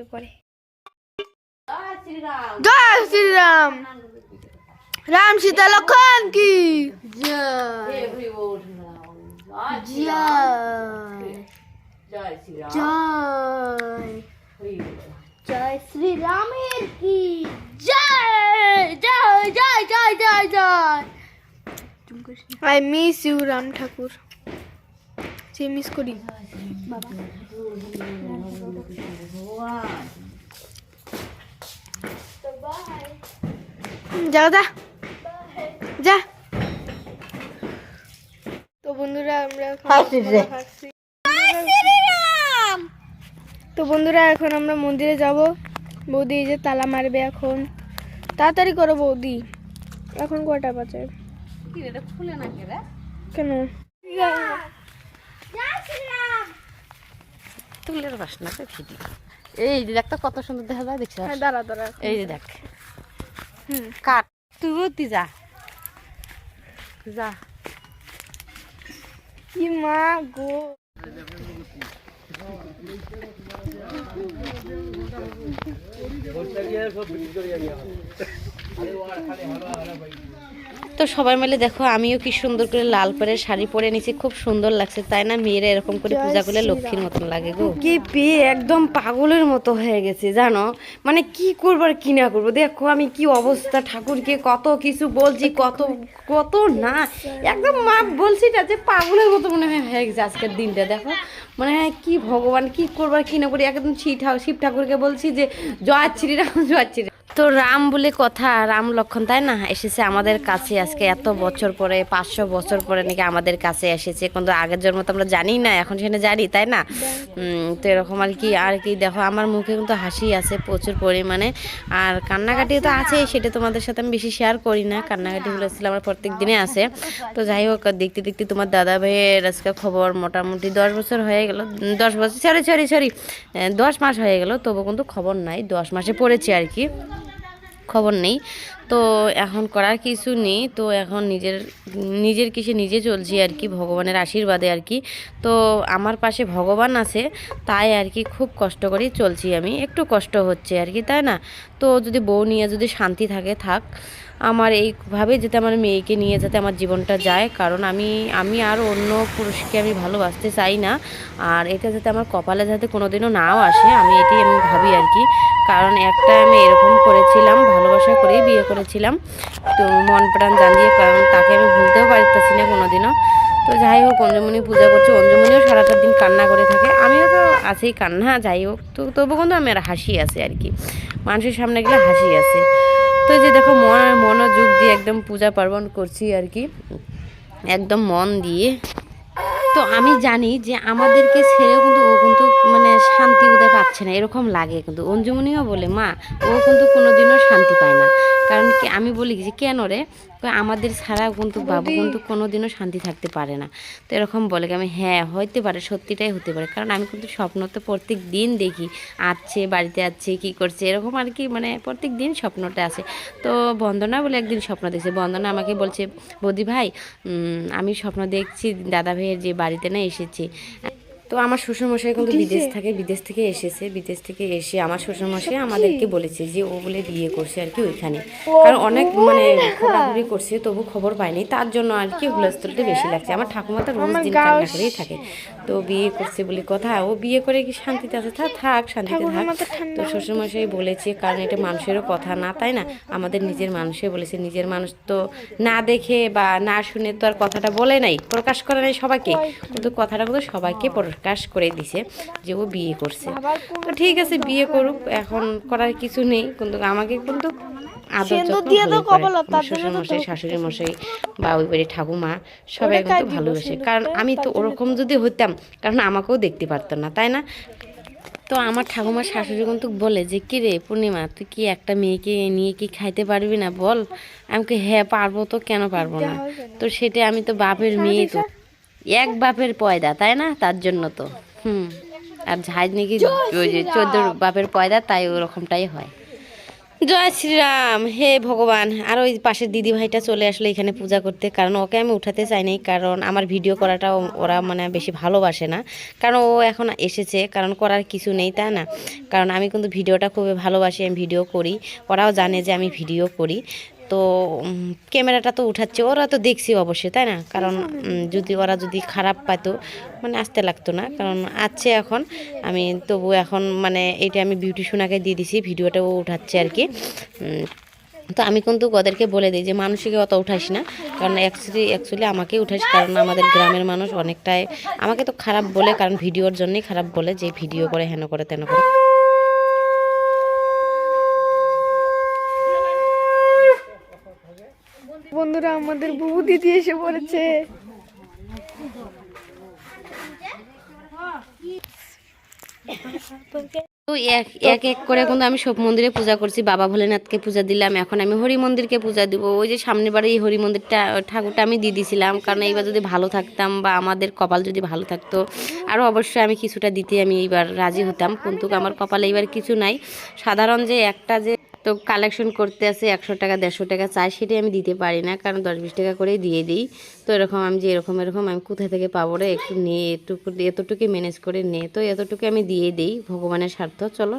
একটু পরে জয় শ্রীরাম জয় শ্রীরাম রাম সীতা লক্ষণ কি জয় এভরি ওড জয় জয় জয় শ্রীরাম জয় হরি বল। জয় শ্রীরামের কি জয় জয় জয় সে মিস করি। যা যা। যা। তো বন্ধুরা আমরা এখন তো বন্ধুরা এখন আমরা মন্দিরে যাব। বৌদি যে তালা মারবে এখন। তাড়াতাড়ি করো বৌদি। এখন কটা বাজে? কেন? তুলের বাসনা তো খিদি এই যে দেখ তো কত সুন্দর দেখা যায় দেখছ হ্যাঁ দাঁড়া দাঁড়া। এই যে দেখ। হুম। কাট। তুই যা। যা। কি মা গো। তো সবাই মিলে দেখো আমিও কি সুন্দর করে লাল পাড়ের শাড়ি পরে নিয়েছি খুব সুন্দর লাগছে তাই না? মেয়েরা এরকম করে পূজা করলে লক্ষ্মীর মতন লাগে গো। কি পেয়ে একদম পাগলের মতো হয়ে গেছে জানো? মানে কি করব আর কি না করব? দেখো আমি কি অবস্থা ঠাকুরকে কত কিছু বলছি কত কত না। একদম মা বলছি না যে পাগলের মতো মনে হয় হয়ে গেছে আজকের দিনটা দেখো? মানে হয় কি ভগবান কি করব আর কি না করি? একদম শিব ঠাকুর শিব ঠাকুরকে বলছি যে জয় শ্রীরাম জয় শ্রীরাম। তো রাম বলে কথা, রাম লক্ষণ, তাই না? এসেছে আমাদের কাছে আজকে এত বছর পরে, পাঁচশো বছর পরে নাকি আমাদের কাছে এসেছে। কিন্তু আগের জন্ম তো আমরা জানি না, এখন সেখানে জানি, তাই না? তো এরকম আর কি আর কি, দেখো, আমার মুখে কিন্তু হাসি আছে প্রচুর পরিমাণে। আর কান্নাকাটি তো আছে, সেটা তোমাদের সাথে আমি বেশি শেয়ার করি না। কান্নাকাটি হলেছিল আমার প্রত্যেক দিনে আছে। তো যাই হোক, দেখতে দেখতে তোমার দাদা ভাইয়ের আজকে খবর মোটামুটি দশ বছর হয়ে গেল দশ বছর সরি সরি সরি দশ মাস হয়ে গেল, তবু কিন্তু খবর নাই, দশ মাসে পড়েছে আর কি। খবর নেই। তো এখন করার কিছু নেই, তো এখন নিজের নিজের কিসে নিজে চলছি আর কি, ভগবানের আশীর্বাদে আর কি। তো আমার পাশে ভগবান আছে, তাই আর কি খুব কষ্ট করেই চলছি আমি, একটু কষ্ট হচ্ছে আর কি, তাই না? তো যদি বউ নিয়ে যদি শান্তি থাকে, থাক। আমার এইভাবে যাতে আমার মেয়েকে নিয়ে যাতে আমার জীবনটা যায়, কারণ আমি আমি আর অন্য পুরুষকে আমি ভালোবাসতে চাই না। আর এটা যাতে আমার কপালে যাতে কোনোদিনও নাও আসে, আমি এটি আমি ভাবি আর কি। কারণ একটা আমি এরকম করেছিলাম, ভালোবাসা করেই বিয়ে করেছিলাম। তো মন প্রাণ জানিয়ে কারণ তাকে আমি ভুলতেও পারতেছি না কোনোদিনও। তো যাই হোক, অঞ্জমণি পূজা করছে। অঞ্জমণিও সারাটা দিন কান্না করে থাকে। আমিও তো আছেই কান্না, যাই হোক। তো তবু কিন্তু আমি আর হাসি আছে আর কি। মানুষের সামনে গেলে হাসি আছে। তো যে দেখো, মন, মনোযোগ দিয়ে একদম পূজা পার্বণ করছি আর কি। একদম মন দিয়ে। তো আমি জানি যে আমাদেরকে ছেড়েও কিন্তু, ও কিন্তু মানে শান্তি বোধহয় পাচ্ছে না। এরকম লাগে কিন্তু। অঞ্জুমনিও বলে, মা, ও কিন্তু কোনোদিনও শান্তি পায় না। আমি বলি যে কেন রে? আমাদের ছাড়া কিন্তু বাবু কিন্তু কোনোদিনও শান্তি থাকতে পারে না। তো এরকম বলে কি আমি হ্যাঁ হইতে পারে সত্যিটাই হতে পারে। কারণ আমি কিন্তু স্বপ্ন তো প্রত্যেক দিন দেখি আসছে বাড়িতে আসছে কি করছে এরকম আর কি মানে প্রত্যেক দিন স্বপ্নটা আছে। তো বন্দনা বলে একদিন স্বপ্ন দেখছে। বন্দনা আমাকে বলছে বৌদি ভাই আমি স্বপ্ন দেখছি দাদা ভাইয়ের যে বাড়িতে না এসেছে। তো আমার শ্বশুরমশাই কিন্তু বিদেশ থাকে বিদেশ থেকে এসেছে বিদেশ থেকে এসে আমার শ্বশুরমশাই আমাদেরকে বলেছে যে ও বলে বিয়ে করছে আর কি ওইখানে। কারণ অনেক মানে ঘোরাঘুরি করছে তবু খবর পাইনি তার জন্য আর কি হুলস্থুলটা বেশি লাগছে। আমার ঠাকুমা তো রোজ দিন কান্না করেই থাকে। তো বিয়ে করছে বলে কথা ও বিয়ে করে কি শান্তিতে আছে? থাক থাক শান্তিতে থাক। তো শ্বশুরমশাই বলেছে কারণ এটা মানুষেরও কথা না তাই না? আমাদের নিজের মানুষে বলেছে নিজের মানুষ তো না দেখে বা না শুনে তো আর কথাটা বলে নাই প্রকাশ করে নাই সবাইকে। কিন্তু কথাটা কিন্তু সবাইকে প্রকাশ করে দিছে যে ও বিয়ে করছে। তো ঠিক আছে বিয়ে করুক এখন করার কিছু নেই কিন্তু আমাকে কিন্তু মশাই শাশুড়ি মশাই বা ওই বাড়ির ঠাকুমা সবাই কিন্তু ভালোবাসে। কারণ আমি তো ওরকম যদি হইতাম কারণ আমাকেও দেখতে পারতো না তাই না? তো আমার ঠাকুমার শাশুড়ি কিন্তু বলে যে কি রে পূর্ণিমা তুই কি একটা মেয়েকে নিয়ে কি খাইতে পারবি না বল? আমি কি হ্যাঁ পারব তো কেন পারব না? তো সেটা আমি তো বাপের মেয়ে তো। এক বাপের পয়দা তাই না? তার জন্য তো। হুম। আর ঝাঁজ নাকি ওই যে চোদ্দ বাপের পয়দা তাই ওরকমটাই হয়। জয় শ্রীরাম। হে ভগবান। আর ওই পাশের দিদি ভাইটা চলে আসলো এখানে পূজা করতে। কারণ ওকে আমি উঠাতে চাই নাই কারণ আমার ভিডিও করাটা ওরা মানে বেশি ভালোবাসে না। কারণ ও এখন এসেছে কারণ করার কিছু নেই তাই না? কারণ আমি কিন্তু ভিডিওটা খুবই ভালোবাসি আমি ভিডিও করি। ওরাও জানে যে আমি ভিডিও করি। তো ক্যামেরাটা তো উঠাচ্ছে। ওরা তো দেখছি অবশ্যই, তাই না? কারণ যদি ওরা যদি খারাপ পাইতো মানে আসতে লাগতো না। কারণ আছে এখন। আমি তবু এখন মানে এটা আমি বিউটিশিয়ানাকে দিয়ে দিছি ভিডিওটা ও উঠাচ্ছে আর কি। তো আমি কিন্তু ওদেরকে বলে দিই যে, মানুষকে অত উঠাস না। কারণ অ্যাকচুয়ালি অ্যাকচুয়ালি আমাকে উঠাইস কারণ আমাদের গ্রামের মানুষ অনেকটাই আমাকে তো খারাপ বলে, কারণ ভিডিওর জন্যই খারাপ বলে, যে ভিডিও করে হেন করে তেন করে বন্ধুরা আমাদের বুবু দিদি এসে পড়েছে এক এক এক করে কিন্তু আমি সব মন্দিরে পূজা করছি। বাবা ভোলেনাথকে পূজা দিলাম, এখন আমি হরি মন্দিরকে পূজা দিব। ওই যে সামনের বারে এই হরি মন্দিরটা ঠাকুরটা আমি দিয়ে দিয়েছিলাম কারণ এইবার যদি ভালো থাকতাম বা আমাদের কপাল যদি ভালো থাকতো আরও অবশ্যই আমি কিছুটা দিতে আমি এইবার রাজি হতাম। কিন্তু আমার কপালে এইবার কিছু নাই। সাধারণ যে একটা যে তো কালেকশন করতে আসে একশো টাকা, দেড়শো টাকা চাই, সেটাই আমি দিতে পারি না, কারণ দশ বিশ টাকা করেই দিয়ে দিই। তো এরকম আমি যে এরকম এরকম আমি কোথায় থেকে পাবো রে? একটু নিয়ে এটুকু এতটুকু ম্যানেজ করে নে। তো এতটুকু আমি দিয়ে দিই ভগবানের স্বার্থ। চলো